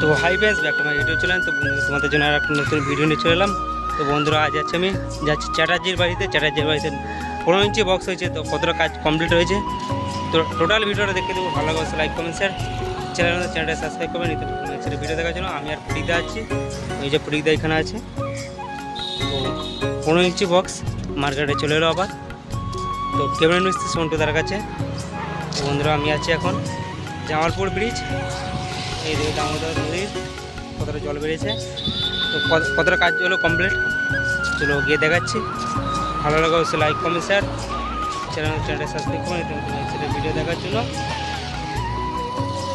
তো hi friends, back my YouTube channel. তো তোমাদের জন্য আর একটা নতুন ভিডিও নিয়ে চলে এলাম। তো বন্ধুরা, আজ যাচ্ছি আমি, যাচ্ছি চ্যাটার্জির বাড়িতে। চ্যাটার্জির বাড়িতে পনেরো ইঞ্চি বক্স হয়েছে, তো কতটা কাজ কমপ্লিট হয়েছে? তো টোটাল ভিডিওটা দেখে দেবো। ভালো লাগে লাইক কমেন্ট শেয়ার চ্যানেল চ্যানেলটা সাবস্ক্রাইব করবেন সেটা ভিডিও দেখার জন্য। আমি আর পুরীদা আছি। ওই যে পুরীদা এখানে আছে। তো পনেরো ইঞ্চি বক্স মার্কেটে চলে এলো আবার। তো কেমন মিস্ত্রি সন্টু তার কাছে। বন্ধুরা, আমি আছি এখন জামালপুর ব্রিজ এই দিকে দামোদর নদীর কতটা জল বেরিয়েছে তো কত- কতটা কাজ হলো কমপ্লিট চলো গিয়ে দেখাচ্ছি। ভালো লাগে অবশ্যই লাইক কমেন্ট শেয়ার চ্যানেল চ্যানেলটা সাবস্ক্রাইব করে সেটা ভিডিও দেখার জন্য।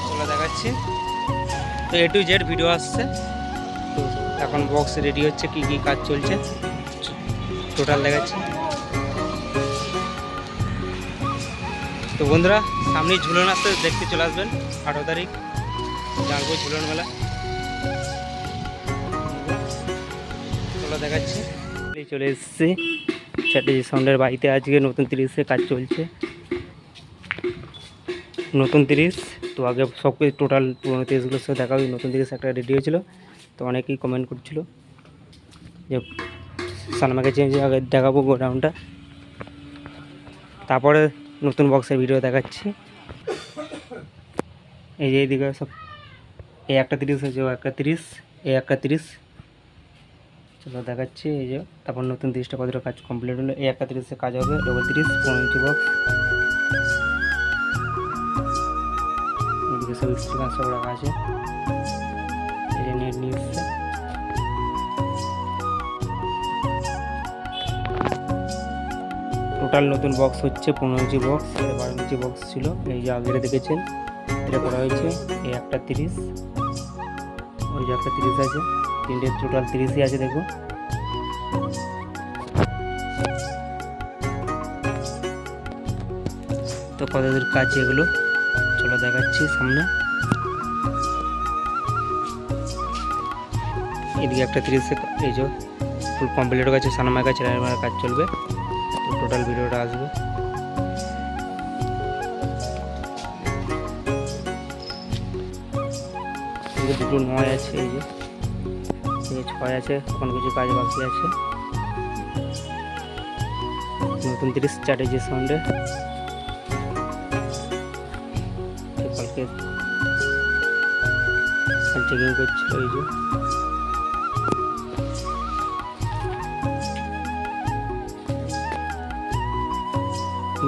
চলো দেখাচ্ছি। তো এ টু জেড ভিডিও আসছে। তো এখন বক্স রেডি হচ্ছে, কি কি কাজ চলছে। টোটাল দেখাচ্ছি। তো বন্ধুরা, সামনেই ঝুলন আসতে দেখতে চলে আসবেন, আঠারো তারিখ। জানব ঝুলন মেলা চলো দেখাচ্ছি। চলে এসেছি। চ্যাটার্জি সাউন্ডের বাড়িতে আজকে নতুন তিরিশে কাজ চলছে। নতুন তিরিশ। তো আগে সব কিছু টোটাল পুরোনো তিরিশগুলোর সাথে দেখা হয় নতুন তিরিশ একটা রেডি হয়েছিল। তো অনেকেই কমেন্ট করছিল যে সালমাকে চেঞ্জ আগে দেখাবো গোডাউনটা। তারপরে নতুন বক্সের ভিডিও দেখাচ্ছি। এই যে এইদিকে সব এই একটা তিরিশ হয়েছে, ও একটা তিরিশ এই একটা তিরিশ। চলো দেখাচ্ছি, এই যে, তারপর নতুন তিরিশটা কতটা কাজ কমপ্লিট হলো এই একটা তিরিশে কাজ হবে ডবল তিরিশ, পনেরো ইঞ্চি বক্স এদিকে সব রাখা আছে। টোটাল নতুন বক্স হচ্ছে পনেরো ইঞ্চি বক্স বারো ইঞ্চি বক্স ছিল, এই যে আগে দেখেছেন। এটা করা হয়েছে এই একটা তিরিশ, ওই যে একটা তিরিশ আছে, তিনটে টোটাল তিরিশই আছে, দেখো। তো কত দূর কাজ এগুলো? চলো দেখাচ্ছি সামনে। এদিকে একটা তিরিশে, এই যে ফুল কমপ্লিট হয়ে গেছে কাছে রানামার কাজ চলবে। তো টোটাল ভিডিওটা আসবে। এদিকে দুটো নয় আছে, এই যে। ছয় আছে, এখন কিছু কাজ বাকি আছে। নতুন তিরিশ চ্যাটার্জি সাউন্ডে কালকে কাল চেকিং করছিল এই যে।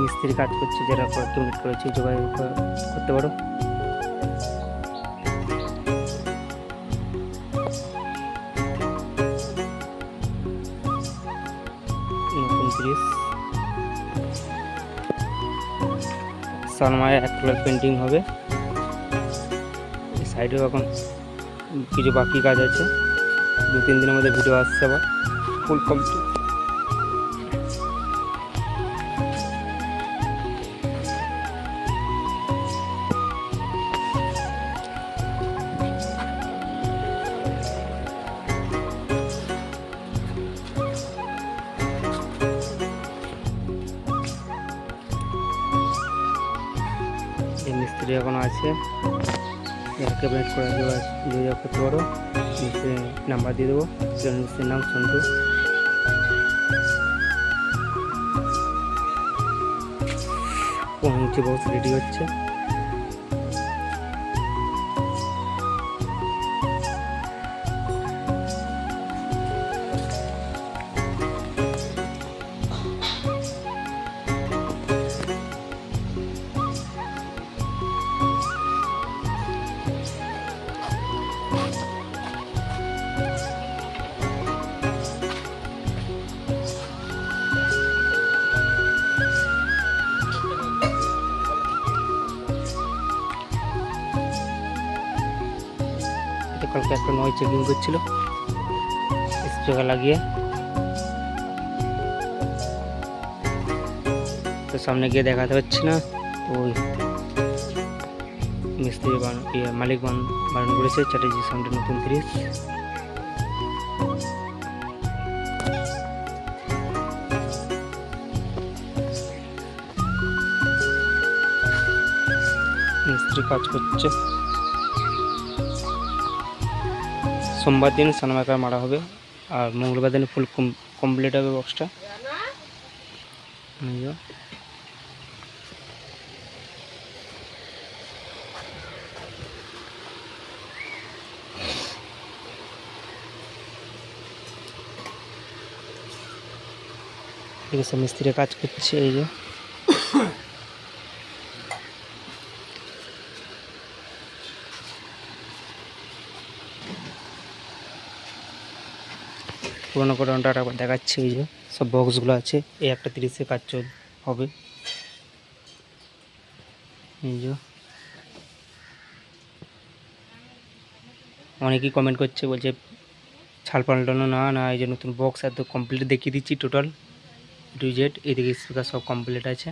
মিস্ত্রি কাজ করছে, যারা কয়েক মিনিট করেছে, যোগাযোগ করতে পারো। সালমায় এক কালার পেন্টিং হবে। সাইডেও এখন কিছু বাকি কাজ আছে। দু তিন দিনের মধ্যে ভিডিও আসছে আবার। ফুল কমপ্লিট মিস্ত্রি এখন আছে? ক্যাবিনেট করে দেওয়া যোগাযোগ করতে পারো নাম্বার দিয়ে দেবো। মিস্ত্রির নাম সন্তু। পৌঁছে বহু রেডি হচ্ছে। এটা কালকে একটা নয় চেকিং করছিল। স্পিকার লাগিয়ে। তো সামনে গিয়ে দেখাতে পারছি না। ওই মিস্ত্রি ইয়ে মালিক বারণ করেছে, চ্যাটার্জি সাউন্ডের নতুন তিরিশ মিস্ত্রি কাজ করছে। সোমবার দিন সানমাইকার মারা হবে। আর মঙ্গলবার দিন ফুল কমপ্লিট হবে বক্সটা ঠিক আছে, মিস্ত্রি কাজ করছে, এই যে। পুরোনো গোডাউনটা একবার দেখাচ্ছে, এই যে সব বক্সগুলো আছে। এই একটা তিরিশে কাজ চল, হবে। এই যে। অনেকেই কমেন্ট করছে, বলছে, ছাল পাল্টানো না না, এই যে নতুন বক্স একদম কমপ্লিট দেখিয়ে দিচ্ছি টোটাল টু জেড এদিকে স্পিকার সব কমপ্লিট আছে।